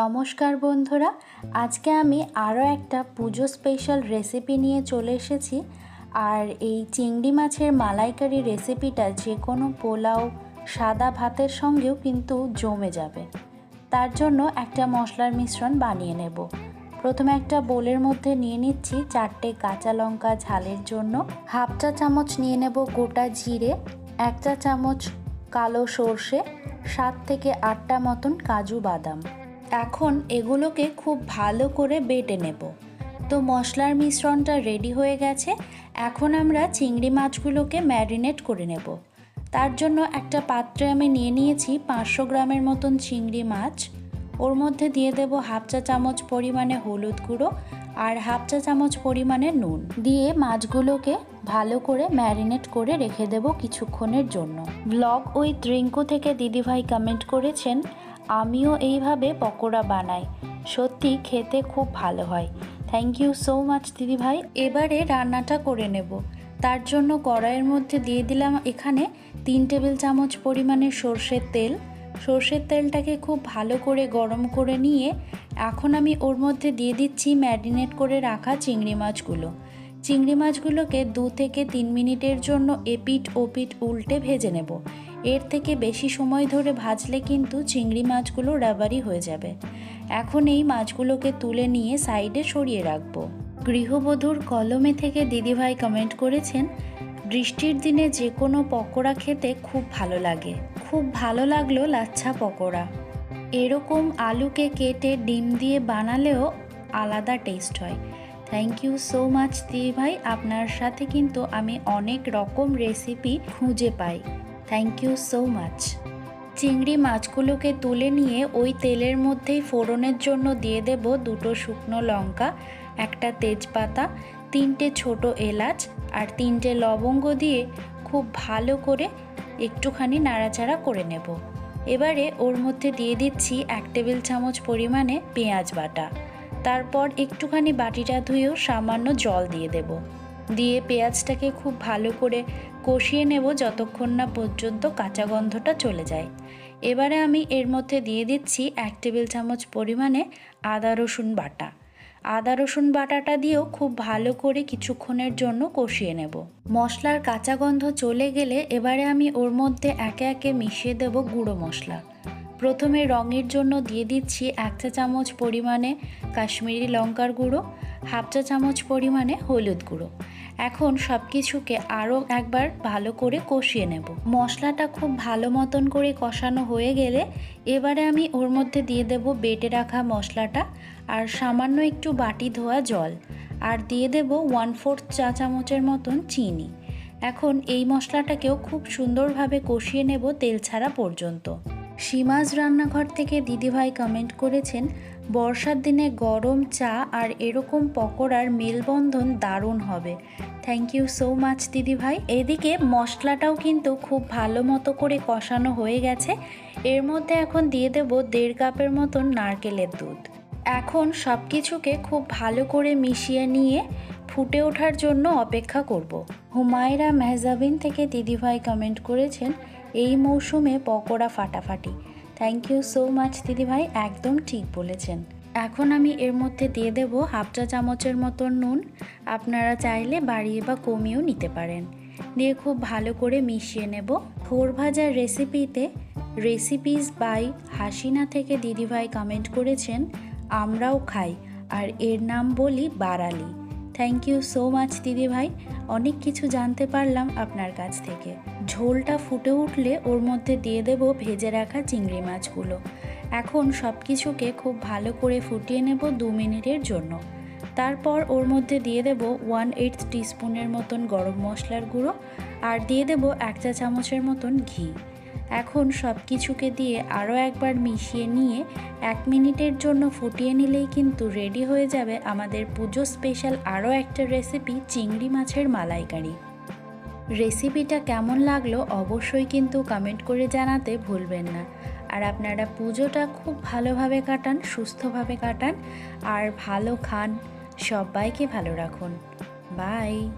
নমস্কার বন্ধুরা, আজকে আমি আরও একটা পুজো স্পেশাল রেসিপি নিয়ে চলে এসেছি। আর এই চিংড়ি মাছের মালাইকারি রেসিপিটা যে কোনো পোলাও, সাদা ভাতের সঙ্গেও কিন্তু জমে যাবে। তার জন্য একটা মশলার মিশ্রণ বানিয়ে নেব। প্রথমে একটা বোলের মধ্যে নিয়ে নিচ্ছি চারটে কাঁচা লঙ্কা ঝালের জন্য। হাফ চা চামচ নিয়ে নেব গোটা জিরে, এক চা চামচ কালো সর্ষে, সাত থেকে আটটা মতন কাজু বাদাম। এখন এগুলোকে খুব ভালো করে বেটে নেব। তো মশলার মিশ্রণটা রেডি হয়ে গেছে। এখন আমরা চিংড়ি মাছগুলোকে ম্যারিনেট করে নেব। তার জন্য একটা পাত্রে আমি নিয়ে নিয়েছি পাঁচশো গ্রামের মতন চিংড়ি মাছ। ওর মধ্যে দিয়ে দেব হাফ চা চামচ পরিমাণে হলুদ গুঁড়ো আর হাফ চা চামচ পরিমাণে নুন। দিয়ে মাছগুলোকে ভালো করে ম্যারিনেট করে রেখে দেব কিছুক্ষণের জন্য। ব্লগ ওই ত্রিঙ্কু থেকে দিদিভাই কমেন্ট করেছেন আমিও এইভাবে পকোড়া বানাই। সত্যি খেতে খুব ভালো হয়। থ্যাংক ইউ সো মাচ দিদিভাই এবারে রান্নাটা করে নেব। তার জন্য কড়াইয়ের মধ্যে দিয়ে দিলাম এখানে তিন টেবিল চামচ পরিমাণে সর্ষের তেল। সর্ষের তেলটাকে খুব ভালো করে গরম করে নিয়ে এখন আমি ওর মধ্যে দিয়ে দিচ্ছি ম্যারিনেট করে রাখা চিংড়ি মাছগুলো। চিংড়ি মাছগুলোকে দু থেকে তিন মিনিটের জন্য এপিট ওপিট উল্টে ভেজে নেব। এর থেকে বেশি সময় ধরে ভাজলে কিন্তু চিংড়ি মাছগুলো রাবারি হয়ে যাবে। এখন এই মাছগুলোকে তুলে নিয়ে সাইডে সরিয়ে রাখব। গৃহবধূর কলমে থেকে দিদিভাই কমেন্ট করেছেন, বৃষ্টির দিনে যে কোনো পকোড়া খেতে খুব ভালো লাগে। খুব ভালো লাগল লাচ্ছা পকোড়া। এরকম আলুকে কেটে ডিম দিয়ে বানালেও আলাদা টেস্ট হয়। থ্যাংক ইউ সো মাচ দিদিভাই। আপনার সাথে কিন্তু আমি অনেক রকম রেসিপি খুঁজে পাই। থ্যাংক ইউ সো মাচ চিংড়ি মাছগুলোকে তুলে নিয়ে ওই তেলের মধ্যেই ফোড়নের জন্য দিয়ে দেব দুটো শুকনো লঙ্কা, একটা তেজপাতা, তিনটে ছোট এলাচ আর তিনটে লবঙ্গ দিয়ে খুব ভালো করে একটুখানি নাড়াচাড়া করে নেব। এবারে ওর মধ্যে দিয়ে দিচ্ছি এক টেবিল চামচ পরিমাণে পেঁয়াজ বাটা। তারপর একটুখানি বাটিটা ধুয়েও সামান্য জল দিয়ে দেব। দিয়ে পেঁয়াজটাকে খুব ভালো করে কষিয়ে নেব যতক্ষণ না পর্যন্ত কাঁচা গন্ধটা চলে যায়। এবারে আমি এর মধ্যে দিয়ে দিচ্ছি এক টেবিল চামচ পরিমাণে আদা রসুন বাটা। আদা রসুন বাটাটা দিয়েও খুব ভালো করে কিছুক্ষণের জন্য কষিয়ে নেব। মশলার কাঁচা গন্ধ চলে গেলে এবারে আমি ওর মধ্যে একে একে মিশিয়ে দেব গুঁড়ো মশলা। প্রথমে রঙের জন্য দিয়ে দিচ্ছি এক চা চামচ পরিমাণে কাশ্মীরি লঙ্কার গুঁড়ো, হাফ চা চামচ পরিমাণে হলুদ গুঁড়ো। এখন সব কিছুকে আরও একবার ভালো করে কষিয়ে নেব। মশলাটা খুব ভালো মতন করে কষানো হয়ে গেলে এবারে আমি ওর মধ্যে দিয়ে দেব বেটে রাখা মশলাটা আর সামান্য একটু বাটি ধোয়া জল আর দিয়ে দেব ওয়ান ফোর্থ চা চামচের মতন চিনি। এখন এই মশলাটাকেও খুব সুন্দরভাবে কষিয়ে নেব তেল ছাড়া পর্যন্ত। সীমাজ রান্নাঘর থেকে দিদিভাই কমেন্ট করেছেন বর্ষার দিনে গরম চা আর এরকম পকোড়ার মেলবন্ধন দারুণ হবে। থ্যাংক ইউ সো মাচ দিদিভাই এদিকে মশলাটাও কিন্তু খুব ভালো মতো করে কষানো হয়ে গেছে। এর মধ্যে এখন দিয়ে দেব দেড় কাপের মতন নারকেলের দুধ। এখন সব কিছুকে খুব ভালো করে মিশিয়ে নিয়ে ফুটে ওঠার জন্য অপেক্ষা করব। হুমায়রা মেহজাবিন থেকে দিদিভাই কমেন্ট করেছেন, এই মৌসুমে পকোড়া ফাটাফাটি। থ্যাংক ইউ সো মাচ দিদিভাই। একদম ঠিক বলেছেন। এখন আমি এর মধ্যে দিয়ে দেব হাফ চা চামচের মতো নুন। আপনারা চাইলে বাড়িয়ে বা কমিয়েও নিতে পারেন। দিয়ে খুব ভালো করে মিশিয়ে নেব। থোর ভাজার রেসিপিতে রেসিপিস বাই হাসিনা থেকে দিদিভাই কমেন্ট করেছেন, আমরাও খাই। আর এর নাম বলি বারালি। থ্যাংক ইউ সো মাচ দিদিভাই অনেক কিছু জানতে পারলাম আপনার কাছ থেকে। ঝোলটা ফুটে উঠলে ওর মধ্যে দিয়ে দেব ভেজে রাখা চিংড়ি মাছগুলো। এখন সব কিছুকে খুব ভালো করে ফুটিয়ে নেব দু মিনিটের জন্য। তারপর ওর মধ্যে দিয়ে দেব ওয়ান এইট টিস্পুনের মতন গরম মশলার গুঁড়ো। আর দিয়ে দেব এক চা চামচের মতন ঘি। এখন সব কিছুকে দিয়ে আরও একবার মিশিয়ে নিয়ে এক মিনিটের জন্য ফুটিয়ে নিলেই কিন্তু রেডি হয়ে যাবে আমাদের পুজো স্পেশাল আরও একটা রেসিপি চিংড়ি মাছের মালাইকারি। রেসিপিটা কেমন লাগল অবশ্যই কিন্তু কমেন্ট করে জানাতে ভুলবেন না। আর আপনারা পুজোটা খুব ভালোভাবে কাটান, সুস্থভাবে কাটান, আর ভালো খান। সবাইকে ভালো রাখুন। বাই।